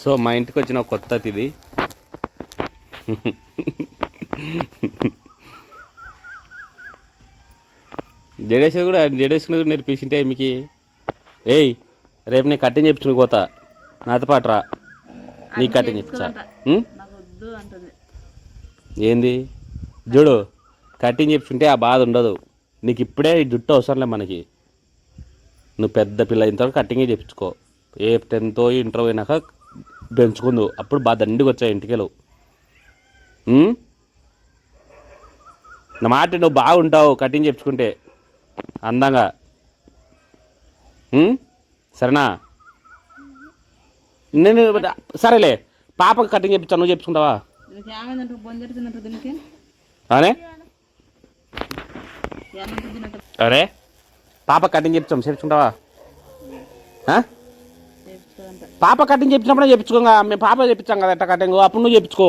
So మా ఇంటికి వచ్చిన కొత్త అతిథి జడేసి కూడా జడేసి కూడా నేర్పించింటే మీకు. ఏయ్ రేపు నేను కట్టింగ్ చెప్పించుకుని పోతా. నాతో పాటు రా. నీకు కట్టింగ్ చెప్తా ఏంది? చూడు కటింగ్ చెప్పుంటే ఆ బాధ ఉండదు. నీకు ఇప్పుడే జుట్టు అవసరంలే మనకి. నువ్వు పెద్ద పిల్ల ఇంతవరకు కటింగే చెప్పించుకో ఏ టెన్త్ ఇంటర్ పోయినాక పెంచుకుందు. అప్పుడు బాగా దండికి వచ్చాయి ఇంటికెళ్ళు? నా మాట నువ్వు బాగుంటావు కటింగ్ చెప్పుకుంటే. అందంగా? సరేనా? నేను సరేలే. పాపకి కటింగ్ చెప్పించా నువ్వు చెప్పుకుంటావా? తిన్నట్టు అరే? పాప కటింగ్ చెప్తాం చేపించుకుంటావా పాప కటింగ్ చెప్పించినప్పుడే చెప్పించుకోగా మేము పాప చెప్పించాం కదా ఎట్ట కటింగ్? అప్పుడు నువ్వు చెప్పించుకో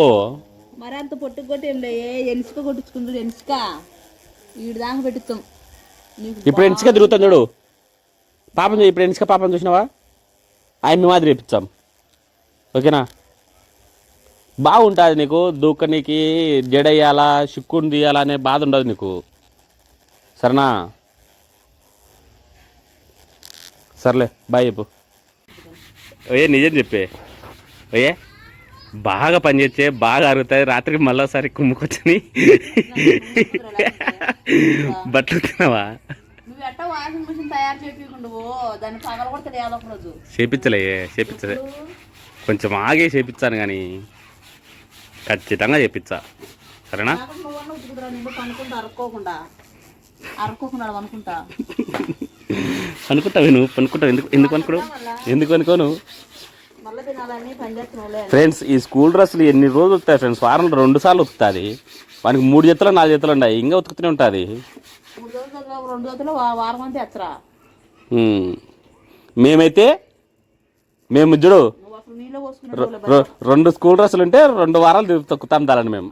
మరి అంత పొట్టు కొట్టి ఏం లే ఎనిసుక కొట్టించుకుంటాడు ఎనిసుక. ఈడు దాకా పెట్టిస్తాం. నీకు ఇప్పుడు ఎన్సిక తిరుగుతాం చూడు. పాపం ఇప్పుడు ఎన్సిక పాపం చూసినావా? ఆయన మీ మాదిరి చెప్పించాం ఓకేనా? బాగుంటుంది నీకు. దూకనీకి జడేయాలా చిక్కుని తీయాలా అనే బాధ ఉండదు నీకు. సరేనా? సర్లే బాయ్ చెప్పు. ఓయే నిజం చెప్పే. ఓయే బాగా పనిచేస్తే బాగా అరుగుతాయి రాత్రికి మళ్ళీసారి కుమ్ముకొచ్చని. బట్టలు రోజు చేపించలే చేపించలే కొంచెం ఆగే చేపించాను కానీ ఖచ్చితంగా చేపించా సరేనా? అరుక్కోకుండా అనుకుంటా. అనుకుంటావు నువ్వు అనుకుంటావు ఎందుకు ఎందుకు అనుకోను ఎందుకు అనుకోను? ఫ్రెండ్స్ ఈ స్కూల్ డ్రెస్సులు ఎన్ని రోజులు వస్తాయి ఫ్రెండ్స్? వారంలో రెండు సార్లు ఉతుకుతుంది వానికి మూడు జతలు నాలుగు జతలు ఉన్నాయి. ఇంకా ఉతుకుతూనే ఉంటుంది. వారం మేమైతే మేము చూడు రెండు స్కూల్ డ్రెస్సులు ఉంటే రెండు వారాలు తొక్కుతాం దాలని మేము.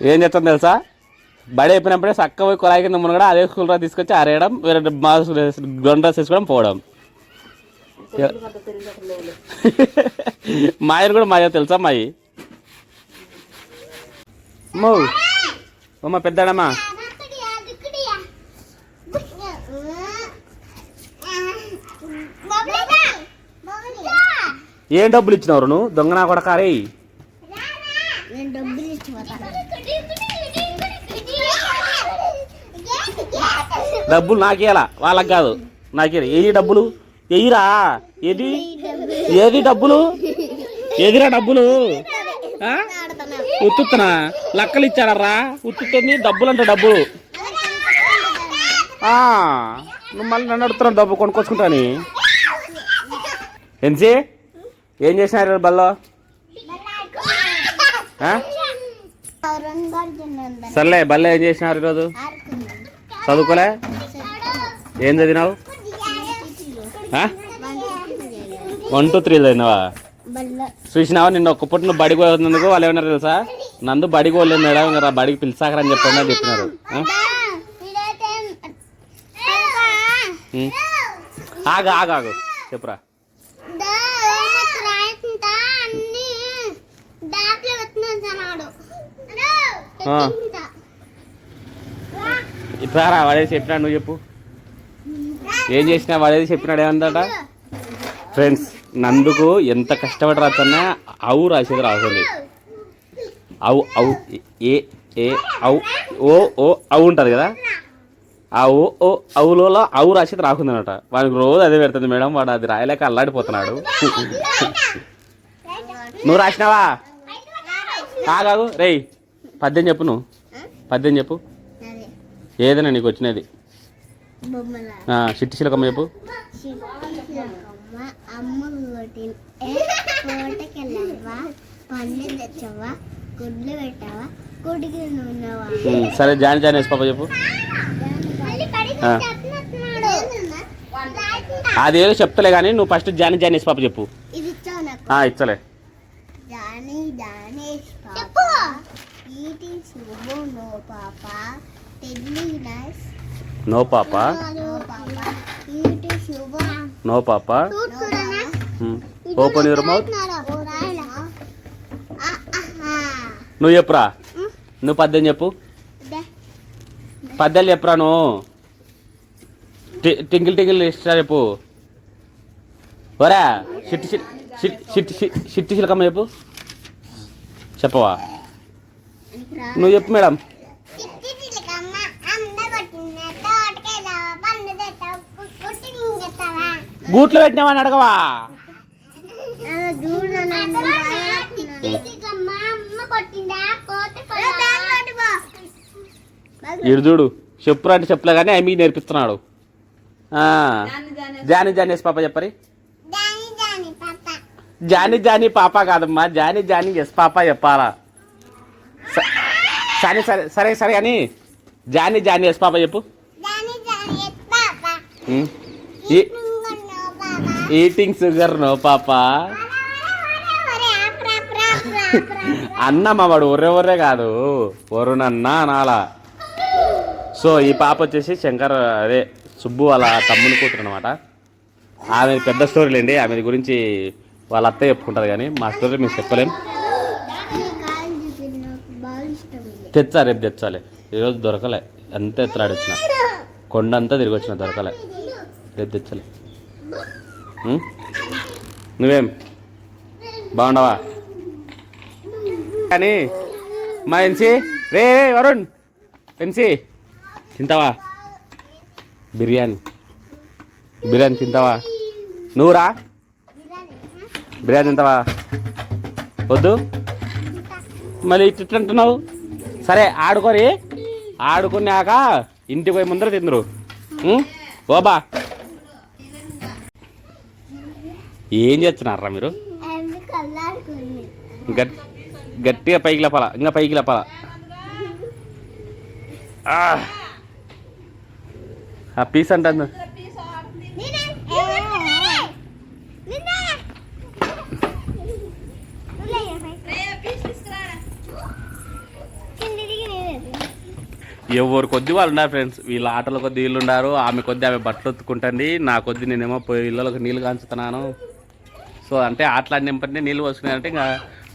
ఏం చేస్తాం తెలుసా? బడి అయిపోయినప్పుడే చక్క పోయి కొలాయి కింద కూడా అదే స్కూల్ తీసుకొచ్చి ఆరేయడం వేరే మా గ్రౌండ్ డ్రెస్ వేసుకోవడం పోవడం. కొడుకులు కూడా మాయ తెలుసా మాయి అమ్మో. అమ్మ పెద్దాడమ్మా. ఏం డబ్బులు ఇచ్చినవరు నువ్వు? దొంగ నా కొడకారే డబ్బులు నాకేలా? వాళ్ళకి కాదు. నాకే ఏది డబ్బులు? ఎయిరా ఏది? ఏది డబ్బులు? ఏదిరా డబ్బులు? ఉత్తుత్తనా? లక్కలు ఇచ్చాడరా ఉత్తుతుంది డబ్బులు అంటే డబ్బులు ఆ, నువ్వు మళ్ళీ నన్ను అడుగుతున్నావు డబ్బు కొనుక్కొచ్చుకుంటాని. ఎన్సి? ఏం చేసినారు బల్లో? సర్లే బల్ల ఏం చేసినారు ఈరోజు? చదువుకోలే? ఏం చదివినావు? వన్ టూ త్రీ చదివినావా? చూసినావా నిన్న ఒక్క పుట్టిన బడికి పోతున్నందుకు వాళ్ళు ఏమన్నారు తెలుసా? నందు బడికి పోలేదు మేడం ఇంకా బడికి పిలిచాకరని చెప్పండి అని చెప్పినారు. ఆగు ఆగు ఆగు. చెప్పురా. ఇట్లా రా వాడేది చెప్పినాడు నువ్వు చెప్పు. ఏం చేసినా వాడేది చెప్పినాడు ఏమందట? ఫ్రెండ్స్ నందుకు ఎంత కష్టపడి రాస్తున్నా అవు రాసేది రాస్తుంది అవు అవు ఏ ఏ అవు ఓ ఓ అవు ఉంటుంది కదా? ఆ ఓ ఓ అవులో అవు రాసేది రాకుందనట. వాడికి రోజు అదే పెడుతుంది మేడం వాడు అది రాయలేక అల్లాడిపోతున్నాడు. నువ్వు రాసినావా? కాగాగు రేయ్ పద్యం చెప్పు నువ్వు. పద్యం చెప్పు. ఏదైనా నీకు వచ్చినది. చిట్టి చిలకమ్మ చెప్పు. సరే జాని జాని వేసి పాప చెప్పు. ఆ. అదేదో చెప్తలే కానీ నువ్వు ఫస్ట్ జాని జాని వేసి పాప చెప్పు. ఇచ్చలే. పాప. నో పాప. నో పాప. Open your mouth. నువ్వు చెప్పురా. నువ్వు పద్యం చెప్పు. పద్యాలు చెప్పురా నువ్వు. టింగిల్ టింగిల్ ఇష్టా చెప్పు. ఒరా చిట్టి చి- చిట్టి చిలకమ్మ చెప్పు. చెప్పవా? నువ్వు చెప్పు మేడం. గూట్లో పెట్టినావని అడగవా? ఇడు చూడు చెప్పురా అంటే చెప్పలే కానీ అవి మీకు నేర్పిస్తున్నాడు జాని జాని ఎస్ పాప చెప్పరి. జాని జాని పాప. కాదమ్మా జాని జాని ఎస్ పాప చెప్పాలా. సరే సరే సరే సరే కానీ జాని జాని ఎస్ పాప చెప్పు. ఈటింగ్ షుగర్ నో పాప అన్న మావాడు ఒర్రే ఒర్రే కాదు. వరుణన్న అనాలా సో ఈ పాప వచ్చేసి శంకర్ అదే సుబ్బు వాళ్ళ తమ్ముని కూతురు అనమాట ఆమె పెద్ద స్టోరీలు అండి ఆమె గురించి వాళ్ళ అత్త చెప్పుకుంటారు కానీ మా స్టోరీ మేము చెప్పలేం. తెచ్చా రేపు తెచ్చాలి. ఈరోజు దొరకలే. అంత ఎత్తులాడి కొండంతా తిరిగి వచ్చిన దొరకలే. రేపు తెచ్చాలి. నువ్వేం? బాగుండవా? కానీ మా ఎన్సి రే రే, వరుణ్! ఎన్సి తింటావా? బిర్యానీ. బిర్యానీ తింటావా? నువ్వురా బిర్యానీ తింటావా? వద్దు. మళ్ళీ ఇట్లా అంటున్నావు? సరే ఆడుకొని ఆడుకున్నాక ఇంటికి పోయి ముందర తిందరు. ఓబా ఏం చేస్తున్నారా మీరు? గట్టిగా పైకి లేపాల ఇంకా పైకి లేపాల ఆ. పీస్ అంటుంది ఎవరు కొద్ది వాళ్ళు ఉన్నారు ఫ్రెండ్స్. వీళ్ళ ఆటల కొద్ది వీళ్ళు ఉన్నారు. ఆమె కొద్ది ఆమె బట్టలు ఒత్తుకుంటుంది నా కొద్ది నేనేమో పోయి ఇళ్ళకి నీళ్ళు కాంచుతున్నాను. సో అంటే ఆటలు నింపంటే నీళ్ళు పోసుకున్నారంటే ఇంకా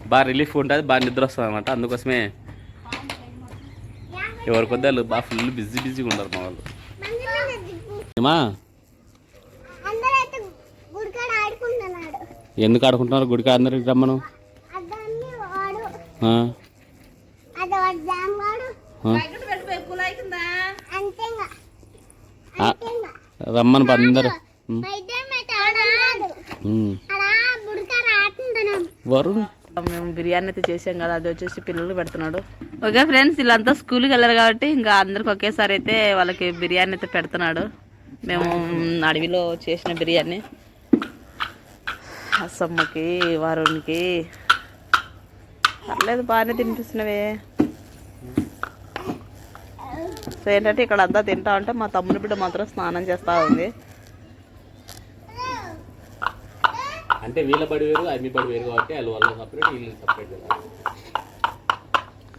బాగా రిలీఫ్ ఉంటుంది బాగా నిద్ర వస్తుంది అనమాట అందుకోసమే ఎవరి కొద్ది వాళ్ళు బాగా ఫుల్ బిజీ బిజీగా ఉండరు మా వాళ్ళు. ఏమా? ఎందుకు ఆడుకుంటున్నారు? గుడికి అందరికి రమ్మను. అదాన్ని వాడు వరుణ్? మేము బిర్యానీ అయితే చేసాం కదా అది వచ్చేసి పిల్లలు పెడుతున్నాడు. ఓకే ఫ్రెండ్స్ వీళ్ళంతా స్కూల్కి వెళ్ళారు కాబట్టి ఇంకా అందరికి ఒకేసారి అయితే వాళ్ళకి బిర్యానీ అయితే పెడుతున్నాడు. మేము అడవిలో చేసిన బిర్యానీ. అసమ్మకి వరుణ్కి. పర్లేదు బాగానే తినిపిస్తున్నవే. సో ఏంటంటే ఇక్కడ అంతా తింటా ఉంటే మా తమ్ముని బిడ్డ మాత్రం స్నానం చేస్తూ ఉంది. అంటే వీళ్ళ బడి వేరు అమ్మి బడి వేరు కాబట్టి వాళ్ళు వాళ్ళ సపరేట్ వీళ్ళు సపరేట్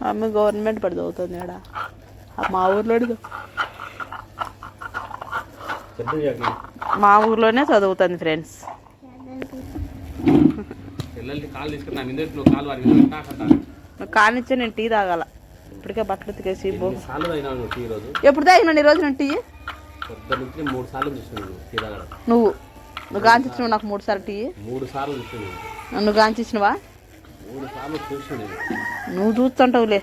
ఆమె గవర్నమెంట్ పడి చదువుతుంది ఇక్కడ మా ఊర్లో. మా ఊర్లోనే చదువుతుంది ఫ్రెండ్స్ కానిచ్చే నేను టీ తాగాల. ఇప్పటికే బట్టలు రోజు ఎప్పుడు తాగినాను ఈ రోజు నేను టీ? నువ్వు నువ్వు కాంచిచ్చినావు నాకు మూడు సార్లు టీ? మూడు సార్లు నువ్వు కాంచిచ్చినవా మూడు సార్లు చూస్తున్నాను నువ్వు చూస్తుంటావులే.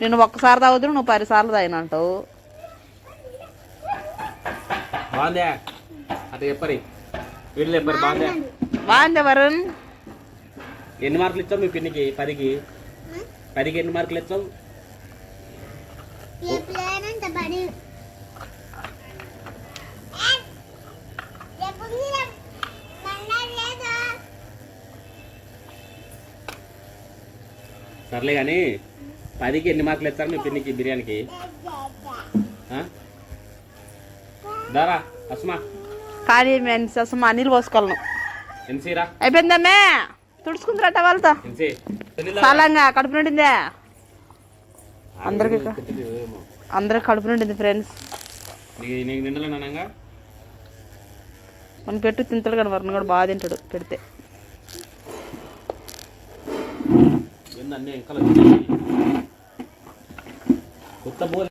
నేను ఒక్కసారి తాగుతు నువ్వు పది సార్లు తాగినంటావు. బాగుందా అట్లా చెప్పరి. వీళ్ళు చెప్పరి బాగుందా బాగుంది వరుణ్. ఎన్ని మార్కులు ఇచ్చావు మీ పిన్నికి? పదికి? పదికి ఎన్ని మార్కులు ఇచ్చావు? సర్లే కానీ పదికి ఎన్ని మార్కులు ఇస్తారు మీ పిన్నికి బిర్యానీకి? దారా అస్మా. కానీ మేము అసలు మా నీళ్ళు పోసుకోగలను ఎన్సీరా అయిపోయిందమ్మే. తుడుచుకుంటారట వాళ్ళతో. చాలంగా కడుపు నిండిందే. అందరికి అందరికి కడుపు నిండింది ఫ్రెండ్స్ మనం పెట్టు తింటాడు కానీ వరుణ్ కూడా బాగా తింటాడు పెడితే. అన్నీ ఎంకలు కొత్త బోల్